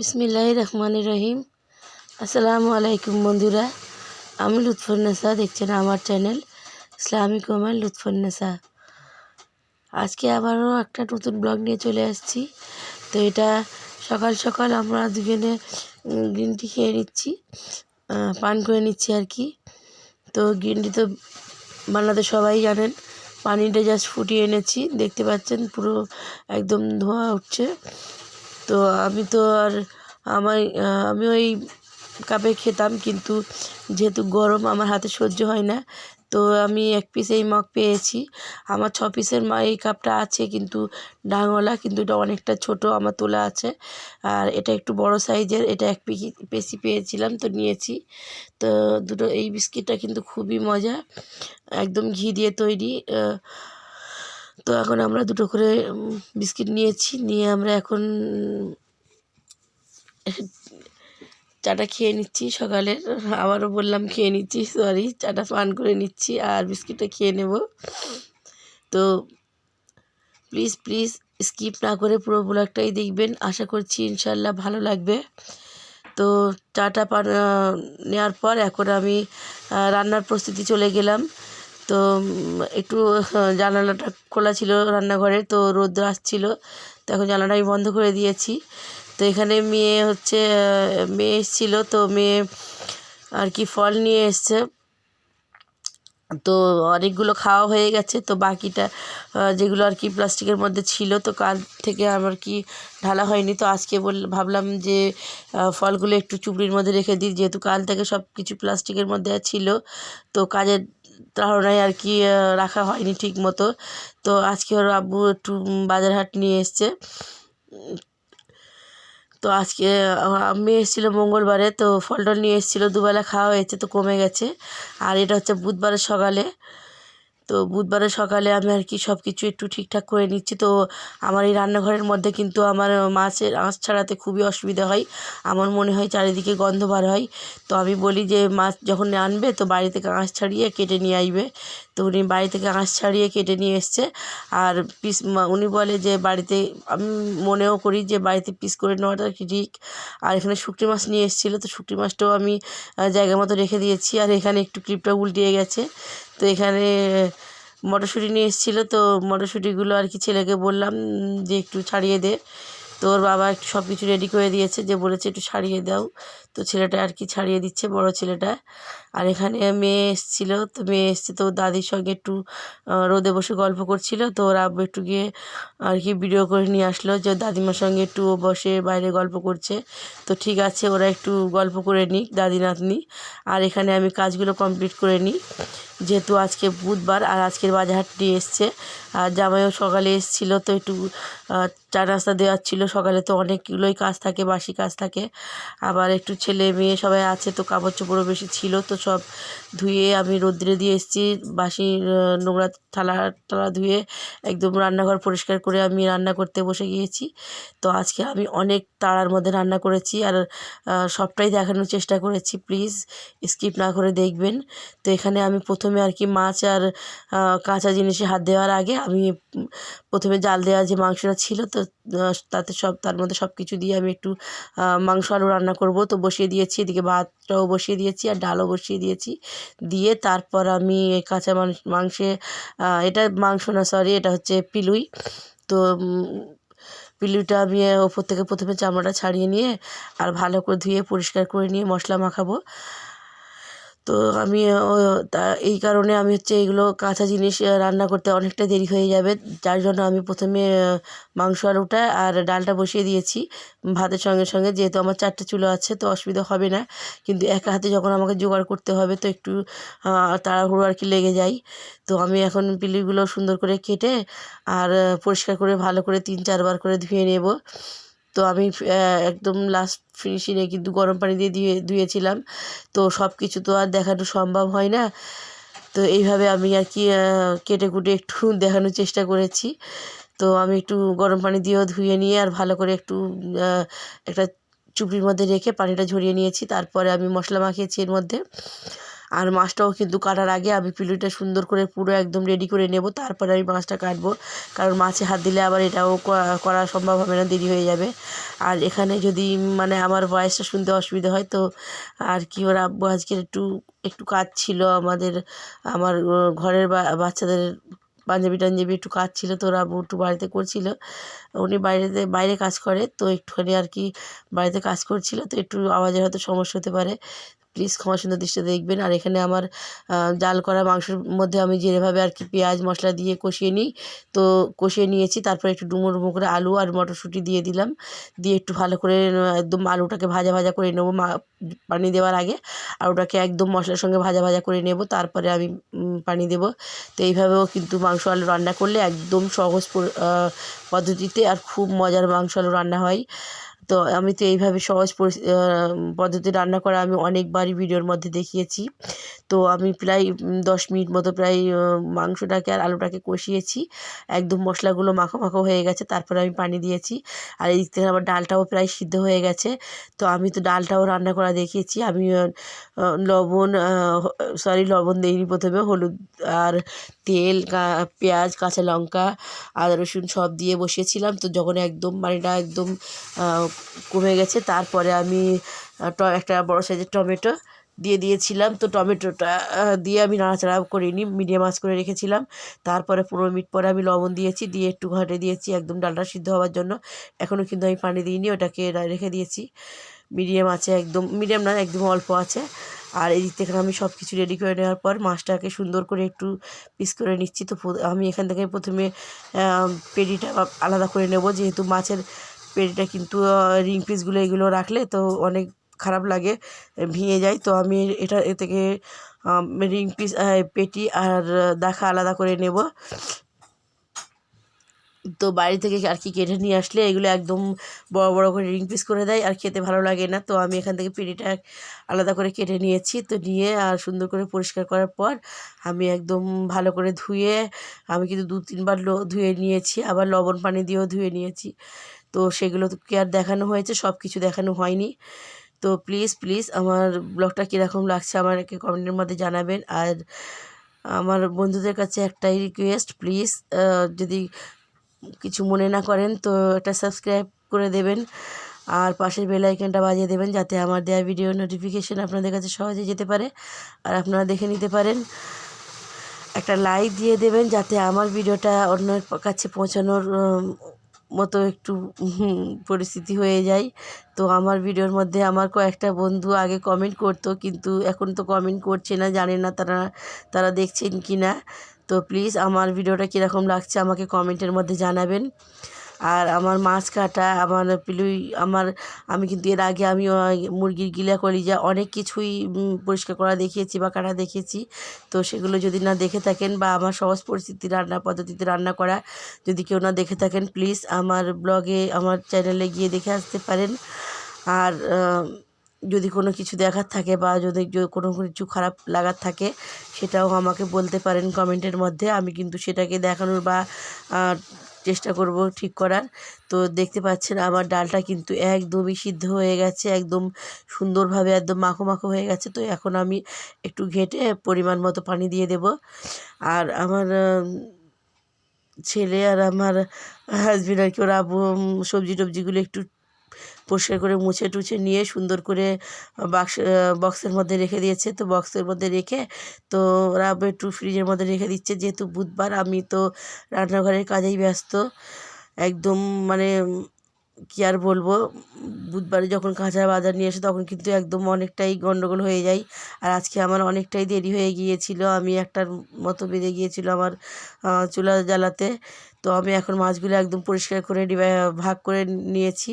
বিসমিল্লাহ রহমান রহিম। আসসালামু আলাইকুম বন্ধুরা, আমি লুৎফুন্নেসা দেখছেন আমার চ্যানেল ইসলামিক ওমান লুৎফুন্নেসা আজকে আবারও একটা নতুন ব্লগ নিয়ে চলে আসছি। তো এটা সকাল সকাল আমরা দুজনে গ্রিন টি খেয়ে নিচ্ছি পান করে নিচ্ছি আর কি। তো গ্রিন টি তো বানাতে সবাই জানেন, পানিটা জাস্ট ফুটিয়ে এনেছি, দেখতে পাচ্ছেন পুরো একদম ধোঁয়া উঠছে। তো আমি তো আর আমার, আমি ওই কাপে খেতাম কিন্তু যেহেতু গরম আমার হাতে সহ্য হয় না, তো আমি এক পিস এই মগ পেয়েছি। আমার ছ পিসের মা এই কাপটা আছে কিন্তু ডাঙলা কিন্তু এটা অনেকটা ছোট আমার তোলা আছে। আর এটা একটু বড় সাইজের এটা এক পিসি পেসি পেয়েছিলাম তো নিয়েছি। তো দুটো এই বিস্কিটটা কিন্তু খুবই মজা, একদম ঘি দিয়ে তৈরি। তো এখন আমরা দুটো করে বিস্কিট নিয়েছি, নিয়ে আমরা এখন চাটা খেয়ে নিচ্ছি সকালের আবারও বললাম খেয়ে নিচ্ছি সরি চাটা পান করে নিচ্ছি আর বিস্কিটটা খেয়ে নেব। তো প্লিজ প্লিজ স্কিপ না করে পুরো ব্লগটাই দেখবেন। আশা করছি ইনশাল্লাহ ভালো লাগবে। তো চাটা পান নেওয়ার পর এখন আমি রান্নার প্রস্তুতি চলে গেলাম। তো একটু জানালাটা খোলা ছিল রান্নাঘরে, তো রোদ্র আসছিল। তো এখন জানালাটা আমি বন্ধ করে দিয়েছি। তো এখানে মেয়ে হচ্ছে, মেয়ে এসেছিল, তো মেয়ে আর কি ফল নিয়ে এসছে। তো অনেকগুলো খাওয়া হয়ে গেছে, তো বাকিটা যেগুলো আর কি প্লাস্টিকের মধ্যে ছিল, তো কাল থেকে আমার কি ঢালা হয়নি। তো আজকে বল, ভাবলাম যে ফলগুলো একটু চুবড়ির মধ্যে রেখে দিই, যেহেতু কাল থেকে সব কিছু প্লাস্টিকের মধ্যে ছিল। তো কাজের তাড়াহুড়ায় আর কি রাখা হয়নি ঠিক মতো। তো আজকে ওর আব্বু একটু বাজারহাট নিয়ে এসছে। তো আজকে আমি এসেছিল মঙ্গলবারে, তো ফল টল নিয়ে এসেছিল, দুবেলা খাওয়া হয়েছে, তো কমে গেছে। আর এটা হচ্ছে বুধবারের সকালে। তো বুধবারে সকালে আমি আর কি সব কিছু একটু ঠিকঠাক করে নিচ্ছি। তো আমার এই রান্নাঘরের মধ্যে কিন্তু আমার মাছের আঁশ ছাড়াতে খুবই অসুবিধা হয়। আমার মনে হয় চারিদিকে গন্ধ বার হয়। তো আমি বলি যে, মাছ যখন আনবে তো বাড়ি থেকে আঁশ ছাড়িয়ে কেটে নিয়ে আসবে। তো উনি বাড়ি থেকে আঁশ ছাড়িয়ে কেটে নিয়ে এসছে। আর পিস উনি বলে যে বাড়িতে আমি মনেও করি যে বাড়িতে পিস করে নেওয়াটা ঠিক। আর এখানে শুকটি মাছ নিয়ে এসেছিল, তো শুকটি মাছটাও আমি জায়গা মতো রেখে দিয়েছি। আর এখানে একটু ক্লিপটা উল্টিয়ে গেছে। তো এখানে মটরশুঁটি নিয়ে এসেছিল, তো মটরশুঁটিগুলো আর কি ছেলেকে বললাম যে একটু ছাড়িয়ে দে। তো ওর বাবা সব কিছু রেডি করে দিয়েছে, যে বলেছে একটু ছাড়িয়ে দাও। তো ছেলেটা আর কি ছাড়িয়ে দিচ্ছে, বড় ছেলেটা। আর এখানে মেয়ে এসেছিল, তো মেয়ে এসছে, তো দাদির সঙ্গে একটু রোদে বসে গল্প করছিল। তো ওর আব্বু একটু গিয়ে আর কি ভিডিও করে নিয়ে আসলো, যে দাদিমার সঙ্গে একটু বসে বাইরে গল্প করছে। তো ঠিক আছে, ওরা একটু গল্প করে নিক, দাদি নাতনি। আর এখানে আমি কাজগুলো কমপ্লিট করে নিই। যেহেতু আজকে বুধবার আর আজকের বাজার হাট নিয়ে এসছে। আর জামাইও সকালে এসেছিল, তো একটু চা নাস্তা দেওয়ার ছিল। সকালে তো অনেকগুলোই কাজ থাকে, বাসি কাজ থাকে। আবার একটু ছেলে মেয়ে সবাই আছে, তো কাপড় চোপড়ও বেশি ছিল, তো সব ধুয়ে আমি রোদ্রে দিয়ে এসেছি। বাসি নোংরা থালা, টালা ধুয়ে একদম রান্নাঘর পরিষ্কার করে আমি রান্না করতে বসে গিয়েছি। তো আজকে আমি অনেক তাড়ার মধ্যে রান্না করেছি আর সবটাই দেখানোর চেষ্টা করেছি। প্লিজ স্কিপ না করে দেখবেন। তো এখানে আমি প্রথমে আর কি মাছ আর কাঁচা জিনিসে হাত দেওয়ার আগে আমি প্রথমে জাল দেওয়া যে মাংসটা ছিল, তো তাতে সব, তার মধ্যে সব কিছু দিয়ে আমি একটু মাংস আলু রান্না করব। তো বসিয়ে দিয়েছি, এদিকে ভাতটাও বসিয়ে দিয়েছি আর ডালও বসিয়ে দিয়েছি। দিয়ে তারপর আমি কাঁচা মাংস- এটা মাংস না সরি এটা হচ্ছে পিলুই। তো পিলুটা আমি ওপর থেকে প্রথমে চামড়াটা ছাড়িয়ে নিয়ে আর ভালো করে ধুয়ে পরিষ্কার করে নিয়ে মশলা মাখাবো। তো আমি তা এই কারণে আমি হচ্ছে এইগুলো কাঁচা জিনিস রান্না করতে অনেকটা দেরি হয়ে যাবে। যার জন্য আমি প্রথমে মাংস আলুটা আর ডালটা বসিয়ে দিয়েছি। ভাতের সঙ্গে সঙ্গে যেহেতু আমার চারটে চুলো আছে, তো অসুবিধা হবে না। কিন্তু একা হাতে যখন আমাকে জোগাড় করতে হবে, তো একটু তাড়াহুড়ো আর কি লেগে যায়। তো আমি এখন পিলিগুলো সুন্দর করে কেটে আর পরিষ্কার করে, ভালো করে তিন চারবার করে ধুয়ে নেব। তো আমি একদম লাস্ট ফিনিশিংয়ে কিন্তু গরম পানি দিয়ে ধুয়ে, ধুয়েছিলাম। তো সব কিছু তো আর দেখানো সম্ভব হয় না। তো এইভাবে আমি আর কি কেটে কুটে একটু দেখানোর চেষ্টা করেছি। তো আমি একটু গরম পানি দিয়েও ধুয়ে নিয়ে আর ভালো করে একটু একটা চুপড়ির মধ্যে রেখে পানিটা ঝরিয়ে নিয়েছি। তারপরে আমি মশলা মাখিয়েছি এর মধ্যে। আর মাছটাও কিন্তু কাটার আগে আমি পিলুটা সুন্দর করে পুরো একদম রেডি করে নেব, তারপরে আমি মাছটা কাটবো। কারণ মাছে হাত দিলে আবার এটাও করা- সম্ভব হবে না, দেরি হয়ে যাবে। আর এখানে যদি মানে আমার ভয়েসটা শুনতে অসুবিধা হয়, তো আর কি ওর আব্বু আজকে একটু একটু কাজ ছিল আমাদের, আমার ঘরের বাচ্চাদের পাঞ্জাবি টাঞ্জাবি একটু কাজ ছিল তো ওর একটু বাড়িতে করছিল। উনি বাইরেতে, বাইরে কাজ করে, তো একটুখানি আর কি বাড়িতে কাজ করছিল, তো একটু আওয়াজের হয়তো সমস্যা হতে পারে। প্লিজ ক্ষমা সুন্দর দৃষ্টিতে দেখবেন। আর এখানে আমার জাল করা মাংসের মধ্যে আমি যেভাবে আর কি পেঁয়াজ মশলা দিয়ে কষিয়ে নিই, তো কষিয়ে নিয়েছি। তারপরে একটু ডুমো ডুমো করে আলু আর মটরশুঁটি দিয়ে দিলাম। দিয়ে একটু ভালো করে একদম আলুটাকে ভাজা ভাজা করে নেব পানি দেওয়ার আগে। আলুটাকে একদম মশলার সঙ্গে ভাজা ভাজা করে নেব। তারপরে আমি পানি দেব। তো এইভাবেও কিন্তু মাংস আলু রান্না করলে একদম সহজ পদ্ধতিতে আর খুব মজার মাংস আলু রান্না হয়। তো আমি তো এইভাবে সহজ পদ্ধতি রান্না করা আমি অনেকবারই ভিডিওর মধ্যে দেখিয়েছি। তো আমি প্রায় দশ মিনিট মতো প্রায় মাংসটাকে আর আলুটাকে কষিয়েছি। একদম মশলাগুলো মাখো মাখো হয়ে গেছে, তারপরে আমি পানি দিয়েছি। আর এই দিক থেকে আমার ডালটাও প্রায় সিদ্ধ হয়ে গেছে। তো আমি তো ডালটাও রান্না করা দেখিয়েছি। আমি লবণ সরি লবণ দিইনি প্রথমে, হলুদ আর তেল পেঁয়াজ, কাঁচা লঙ্কা, আদা, রসুন সব দিয়ে বসিয়েছিলাম। তো যখন একদম পানিটা একদম কমে গেছে, তারপরে আমি একটা বড় সাইজের টমেটো দিয়ে দিয়েছিলাম। তো টমেটোটা দিয়ে আমি নাড়াচাড়া করিনি, মিডিয়াম আঁচ করে রেখেছিলাম। তারপরে পনেরো মিনিট পরে আমি লবণ দিয়েছি, দিয়ে একটু ঘাটে দিয়েছি, একদম ডালটা সিদ্ধ হওয়ার জন্য। এখনও কিন্তু আমি পানি দিইনি, ওটাকে রেখে দিয়েছি। মিডিয়াম আছে একদম, মিডিয়াম না, একদম অল্প আছে আর এই দিক থেকে আমি সব কিছু রেডি করে নেওয়ার পর মাছটাকে সুন্দর করে একটু পিস করে নিচ্ছি। তো আমি এখান থেকে প্রথমে পেটিটা আলাদা করে নেব। যেহেতু মাছের পেটিটা কিন্তু রিং পিসগুলো এগুলো রাখলে তো অনেক খারাপ লাগে, ভেঙে যায়। তো আমি এটা এ থেকে রিং পিস পেটি আর দেখা আলাদা করে নেব। তো বাড়ি থেকে আর কি কেটে নিয়ে আসলে এগুলো একদম বড় বড় করে রিং পিস করে দেয় আর খেতে ভালো লাগে না। তো আমি এখান থেকে পেটিটা আলাদা করে কেটে নিয়েছি। তো নিয়ে আর সুন্দর করে পরিষ্কার করার পর আমি একদম ভালো করে ধুয়ে, আমি কিন্তু দু, তিনবার ধুয়ে নিয়েছি। আবার লবণ পানি দিয়েও ধুয়ে নিয়েছি। তো সেগুলো কি আর দেখানো হয়েছে সব কিছু দেখানো হয়নি। তো প্লিজ প্লিজ আমার ব্লগটা কীরকম লাগছে আমাকে কমেন্টের মধ্যে জানাবেন। আর আমার বন্ধুদের কাছে একটাই রিকোয়েস্ট প্লিজ যদি কিছু মনে না করেন, তো একটা সাবস্ক্রাইব করে দেবেন। আর পাশের বেল আইকনটা বাজিয়ে দেবেন, যাতে আমার দেওয়া ভিডিও নোটিফিকেশান আপনাদের কাছে সহজে যেতে পারে আর আপনারা দেখে নিতে পারেন। একটা লাইক দিয়ে দেবেন, যাতে আমার ভিডিওটা অন্যের কাছে পৌঁছানোর মতো একটু পরিস্থিতি হয়ে যায়। তো আমার ভিডিওর মধ্যে আমার কয়েকটা বন্ধু আগে কমেন্ট করতো, কিন্তু এখন তো কমেন্ট করছে না, জানে না তারা তারা দেখছেন কি না তো প্লিজ আমার ভিডিওটা কীরকম লাগছে আমাকে কমেন্টের মধ্যে জানাবেন। আর আমার মাছ কাটা, আমার পিলুই, আমার, আমি কিন্তু এর আগে আমি মুরগির গিলা করি কলিজা অনেক কিছুই পরিষ্কার করা দেখিয়েছি বা কাটা দেখেছি তো সেগুলো যদি না দেখে থাকেন বা আমার সহজ পরিস্থিতি রান্না পদ্ধতিতে রান্না করা যদি কেউ না দেখে থাকেন প্লিজ আমার ব্লগে আমার চ্যানেলে গিয়ে দেখে আসতে পারেন। আর যদি কোনো কিছু দেখার থাকে বা যদি কোনো কিছু খারাপ লাগার থাকে, সেটাও আমাকে বলতে পারেন কমেন্টের মধ্যে। আমি কিন্তু সেটাকে দেখানোর বা চেষ্টা করব ঠিক করার। তো দেখতে পাচ্ছেন আমার ডালটা কিন্তু একদমই সিদ্ধ হয়ে গেছে, একদম সুন্দরভাবে একদম মাখো মাখো হয়ে গেছে। তো এখন আমি একটু ঘেটে পরিমাণ মতো পানি দিয়ে দেব। আর আমার ছেলে আর আমার হাজব্যান্ড আর কি, ওরা সবজি টবজিগুলো একটু পরিষ্কার করে মুছে টুছে নিয়ে সুন্দর করে বাক্স বক্সের মধ্যে রেখে দিয়েছে। তো বক্সের মধ্যে রেখে, তো ওরা একটু ফ্রিজের মধ্যে রেখে দিচ্ছে। যেহেতু বুধবার, আমি তো রান্নাঘরের কাজেই ব্যস্ত। একদম মানে কী আর বলব, বুধবারে যখন কাঁচা বাজার নিয়ে আসে, তখন কিন্তু একদম অনেকটাই গন্ডগোল হয়ে যায়। আর আজকে আমার অনেকটাই দেরি হয়ে গিয়েছিল। আমি একটার মতো বেজে গিয়েছিল আমার চুলা জ্বালাতে। তো আমি এখন মাছগুলো একদম পরিষ্কার করে ভাগ করে নিয়েছি।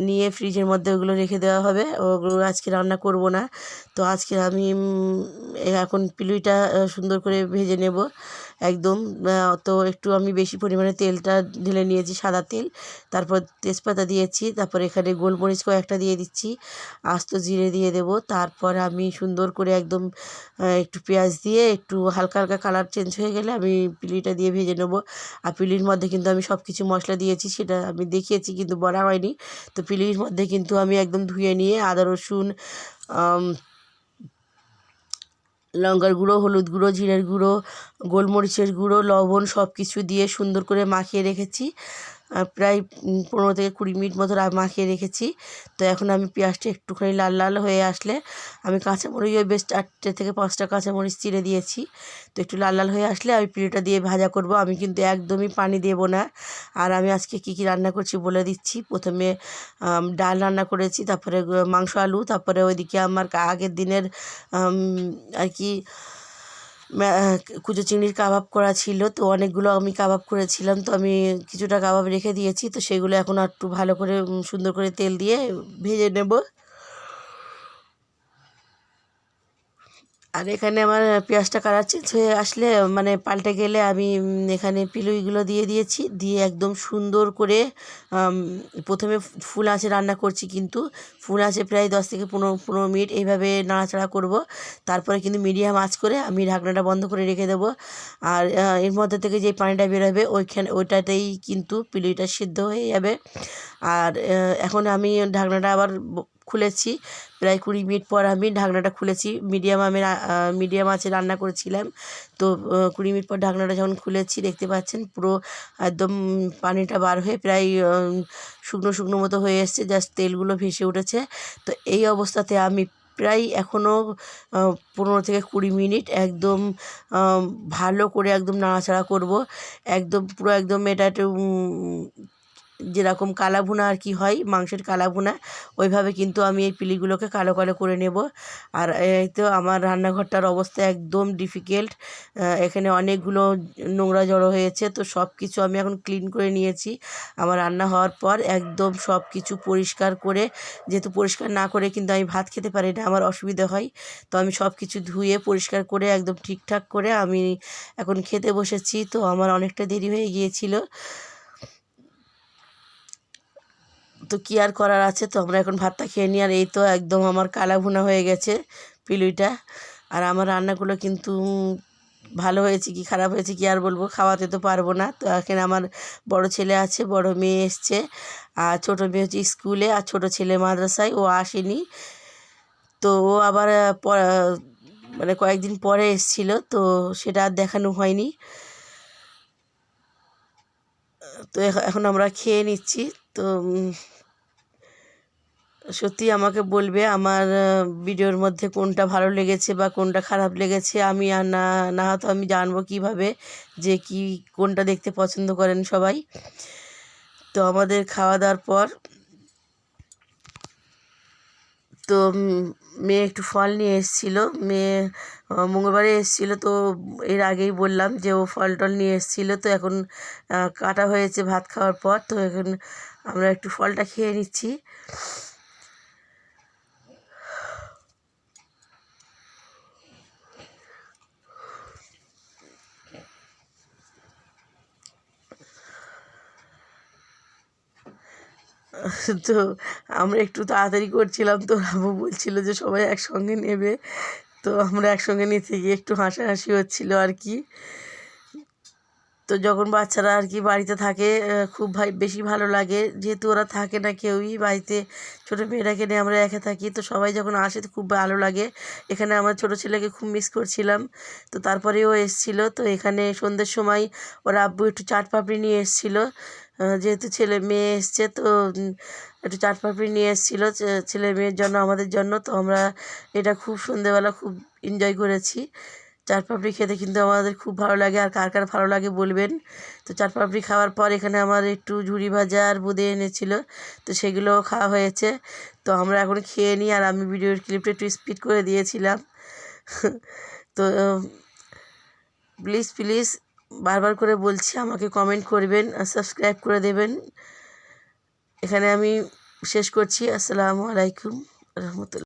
নিয়ে ফ্রিজের মধ্যে ওগুলো রেখে দেওয়া হবে। ওগুলো আজকে রান্না করব না। তো আজকে আমি এখন পিলুইটা সুন্দর করে ভেজে নেব। একদম তো একটু আমি বেশি পরিমাণে তেলটা ঢেলে নিয়েছি, সাদা তেল। তারপর তেজপাতা দিয়েছি, তারপর এখানে গোলমরিচ কয়েকটা দিয়ে দিচ্ছি, আস্ত জিরে দিয়ে দেব। তারপর আমি সুন্দর করে একদম একটু পেঁয়াজ দিয়ে একটু হালকা হালকা কালার চেঞ্জ হয়ে গেলে আমি পিলিটা দিয়ে ভেজে নেব। আর পিলির মধ্যে কিন্তু আমি সব কিছু মশলা দিয়েছি, সেটা আমি দেখিয়েছি কিন্তু বলা হয়নি। তো পিলির মধ্যে কিন্তু আমি একদম ধুয়ে নিয়ে আদা রসুন লঙ্কার গুঁড়ো, হলুদ গুঁড়ো, জিরের গুঁড়ো, গোলমরিচের গুঁড়ো, লবণ সব কিছু দিয়ে সুন্দর করে মাখিয়ে রেখেছি। প্রায় পনেরো থেকে কুড়ি মিনিট মতো মাখিয়ে রেখেছি। তো এখন আমি পেঁয়াজটা একটুখানি লাল লাল হয়ে আসলে আমি কাঁচামরিচ ওই বেশ চারটে থেকে পাঁচটা কাঁচামরিচ চিড়ে দিয়েছি। তো একটু লাল লাল হয়ে আসলে আমি পিঁড়েটা দিয়ে ভাজা করব। আমি কিন্তু একদমই পানি দেব না। আর আমি আজকে কী কী রান্না করছি বলে দিচ্ছি। প্রথমে ডাল রান্না করেছি, তারপরে মাংস, আলু, তারপরে ওইদিকে আমার আগের দিনের আর কি কুচো চিংড়ির কাবাব করা ছিল, তো অনেকগুলো আমি কাবাব করেছিলাম, তো আমি কিছুটা কাবাব রেখে দিয়েছি, তো সেগুলো এখন একটু ভালো করে সুন্দর করে তেল দিয়ে ভেজে নেব। আর এখানে আমার পেঁয়াজটা কালার চেঞ্জ হয়ে আসলে মানে পাল্টে গেলে আমি এখানে পিলুইগুলো দিয়ে দিয়েছি। দিয়ে একদম সুন্দর করে প্রথমে ফুল আঁচে রান্না করছি কিন্তু, ফুল আঁচে প্রায় দশ থেকে পনেরো পনেরো মিনিট এইভাবে নাড়াচাড়া করব। তারপরে কিন্তু মিডিয়াম আঁচ করে আমি ঢাকনাটা বন্ধ করে রেখে দেবো। আর এর মধ্যে থেকে যে পানিটা বেরোবে, ওইখানে, ওইটাতেই কিন্তু পিলুইটা সিদ্ধ হয়ে যাবে। আর এখন আমি ঢাকনাটা আবার খুলেছি। প্রায় কুড়ি মিনিট পর আমি ঢাকনাটা খুলেছি। মিডিয়াম আমি মিডিয়াম আঁচে রান্না করেছিলাম। তো কুড়ি মিনিট পর ঢাকনাটা যখন খুলেছি, দেখতে পাচ্ছেন পুরো একদম পানিটা বার হয়ে প্রায় শুকনো শুকনো মতো হয়ে এসছে। জাস্ট তেলগুলো ভেসে উঠেছে। তো এই অবস্থাতে আমি প্রায় এখনও পনেরো থেকে কুড়ি মিনিট একদম ভালো করে একদম নাড়াচাড়া করব। একদম পুরো একদম এটা একটু যেরকম কালা ভুনা আর কি হয়, মাংসের কালা ভুনা ওইভাবে কিন্তু আমি এই পিলিগুলোকে কালো কালো করে নেব। আর এই তো আমার রান্নাঘরটার অবস্থা একদম ডিফিকাল্ট এখানে অনেকগুলো নোংরা জড়ো হয়েছে, তো সব কিছু আমি এখন ক্লিন করে নিয়েছি। আমার রান্না হওয়ার পর একদম সব কিছু পরিষ্কার করে, যেহেতু পরিষ্কার না করে কিন্তু আমি ভাত খেতে পারি না, আমার অসুবিধা হয়, তো আমি সব কিছু ধুয়ে পরিষ্কার করে একদম ঠিকঠাক করে আমি এখন খেতে বসেছি, তো আমার অনেকটা দেরি হয়ে গিয়েছিল। তো কী আর করার আছে? তো আমরা এখন ভাতটা খেয়ে নিই। আর এই তো একদম আমার কালা ভুনা হয়ে গেছে পিলুইটা। আর আমার রান্নাগুলো কিন্তু ভালো হয়েছে কি খারাপ হয়েছে কি আর বলব? খাওয়াতে তো পারব না। তো এখানে আমার বড় ছেলে আছে, বড় মেয়ে এসছে। আর ছোটো মেয়ে হচ্ছে স্কুলে, আর ছোটো ছেলে মাদ্রাসায়। ও আসেনি। তো ও আবার মানে কয়েকদিন পরে এসছিল। তো সেটা আর দেখানো হয়নি। তো এখ- এখন আমরা খেয়ে নিচ্ছি। তো সত্যি আমাকে বলবে আমার ভিডিওর মধ্যে কোনটা ভালো লেগেছে বা কোনটা খারাপ লেগেছে। আমি আর না না হয়তো আমি জানব কীভাবে যে কি, কোনটা দেখতে পছন্দ করেন সবাই। তো আমাদের খাওয়া দাওয়ার পর, তো মেয়ে একটু ফল নিয়ে এসেছিল। মেয়ে মঙ্গলবারে এসেছিল, তো এর আগেই বললাম যে ও ফল টল নিয়ে এসেছিল। তো এখন কাটা হয়েছে ভাত খাওয়ার পর। তো এখন আমরা একটু ফলটা খেয়ে নিচ্ছি। তো আমরা একটু তাড়াতাড়ি করছিলাম, তো রামু বলছিল যে সবাই একসঙ্গে নেবে। তো আমরা একসঙ্গে নিতে গিয়ে একটু হাসাহাসি হচ্ছিল আর কি। তো যখন বাচ্চারা আর কি বাড়িতে থাকে খুব ভাই, বেশি ভালো লাগে। যেহেতু ওরা থাকে না কেউই, বাড়িতে ছোটো মেয়েটাকে নিয়ে আমরা একা থাকি, তো সবাই যখন আসে তো খুব ভালো লাগে। এখানে আমার ছোটো ছেলেকে খুব মিস করছিলাম। তো তারপরেও এসেছিল। তো এখানে সন্ধ্যের সময় ওর আব্বু একটু চাট পাপড়ি নিয়ে এসেছিল। যেহেতু ছেলে মেয়ে এসছে, তো একটু চাট পাপড়ি নিয়ে এসেছিল ছেলে মেয়ের জন্য, আমাদের জন্য। তো আমরা এটা খুব সন্ধেবেলা খুব এনজয় করেছি। চাট পাপড়ি খেতে কিন্তু আমাদের খুব ভালো লাগে, আর কার কার ভালো লাগে বলবেন। তো চাট পাপড়ি খাওয়ার পর এখানে আমার একটু ঝুড়ি ভাজা আর বোঁদে এনেছিল, তো সেগুলোও খাওয়া হয়েছে। তো আমরা এখন খেয়ে নিই, আর আমি ভিডিওর ক্লিপটা একটু স্পিড করে দিয়েছিলাম। তো প্লিজ প্লিজ বারবার করে বলছি, আমাকে কমেন্ট করবেন, আর সাবস্ক্রাইব করে দেবেন। এখানে আমি শেষ করছি। আসসালামু আলাইকুম রহমতুল্লাহ।